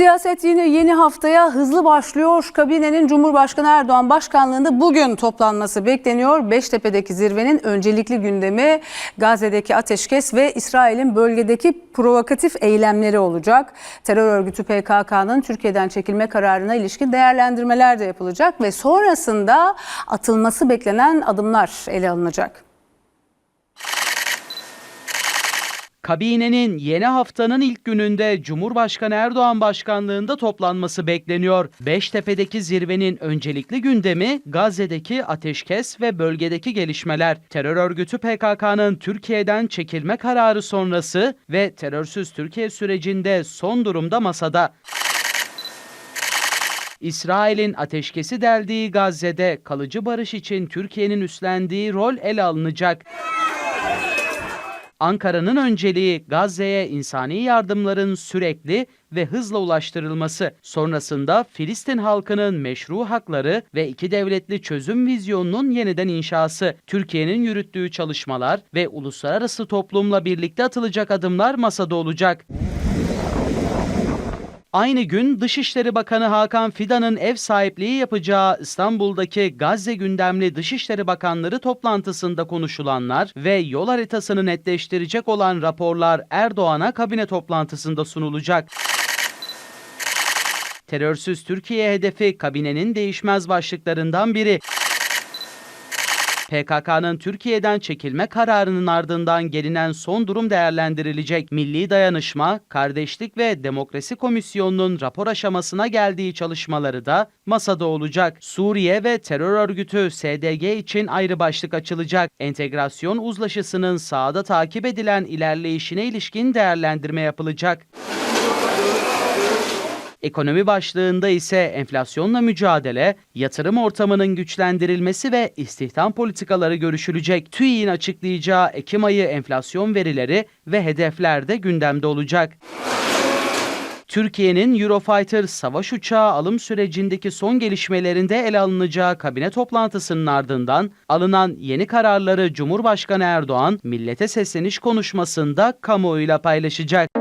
Siyaset yine yeni haftaya hızlı başlıyor. Kabinenin Cumhurbaşkanı Erdoğan başkanlığında bugün toplanması bekleniyor. Beştepe'deki zirvenin öncelikli gündemi Gazze'deki ateşkes ve İsrail'in bölgedeki provokatif eylemleri olacak. Terör örgütü PKK'nın Türkiye'den çekilme kararına ilişkin değerlendirmeler de yapılacak ve sonrasında atılması beklenen adımlar ele alınacak. Kabinenin yeni haftanın ilk gününde Cumhurbaşkanı Erdoğan başkanlığında toplanması bekleniyor. Beştepe'deki zirvenin öncelikli gündemi Gazze'deki ateşkes ve bölgedeki gelişmeler. Terör örgütü PKK'nın Türkiye'den çekilme kararı sonrası ve terörsüz Türkiye sürecinde son durumda masada. İsrail'in ateşkesi deldiği Gazze'de kalıcı barış için Türkiye'nin üstlendiği rol ele alınacak. Ankara'nın önceliği Gazze'ye insani yardımların sürekli ve hızla ulaştırılması, sonrasında Filistin halkının meşru hakları ve iki devletli çözüm vizyonunun yeniden inşası, Türkiye'nin yürüttüğü çalışmalar ve uluslararası toplumla birlikte atılacak adımlar masada olacak. Aynı gün Dışişleri Bakanı Hakan Fidan'ın ev sahipliği yapacağı İstanbul'daki Gazze gündemli Dışişleri Bakanları toplantısında konuşulanlar ve yol haritasını netleştirecek olan raporlar Erdoğan'a kabine toplantısında sunulacak. Terörsüz Türkiye hedefi kabinenin değişmez başlıklarından biri. PKK'nın Türkiye'den çekilme kararının ardından gelinen son durum değerlendirilecek. Milli Dayanışma, Kardeşlik ve Demokrasi Komisyonu'nun rapor aşamasına geldiği çalışmaları da masada olacak. Suriye ve terör örgütü SDG için ayrı başlık açılacak. Entegrasyon uzlaşısının sahada takip edilen ilerleyişine ilişkin değerlendirme yapılacak. Ekonomi başlığında ise enflasyonla mücadele, yatırım ortamının güçlendirilmesi ve istihdam politikaları görüşülecek. TÜİ'nin açıklayacağı Ekim ayı enflasyon verileri ve hedefler de gündemde olacak. Türkiye'nin Eurofighter savaş uçağı alım sürecindeki son gelişmelerinde ele alınacağı kabine toplantısının ardından alınan yeni kararları Cumhurbaşkanı Erdoğan millete sesleniş konuşmasında kamuoyuyla paylaşacak.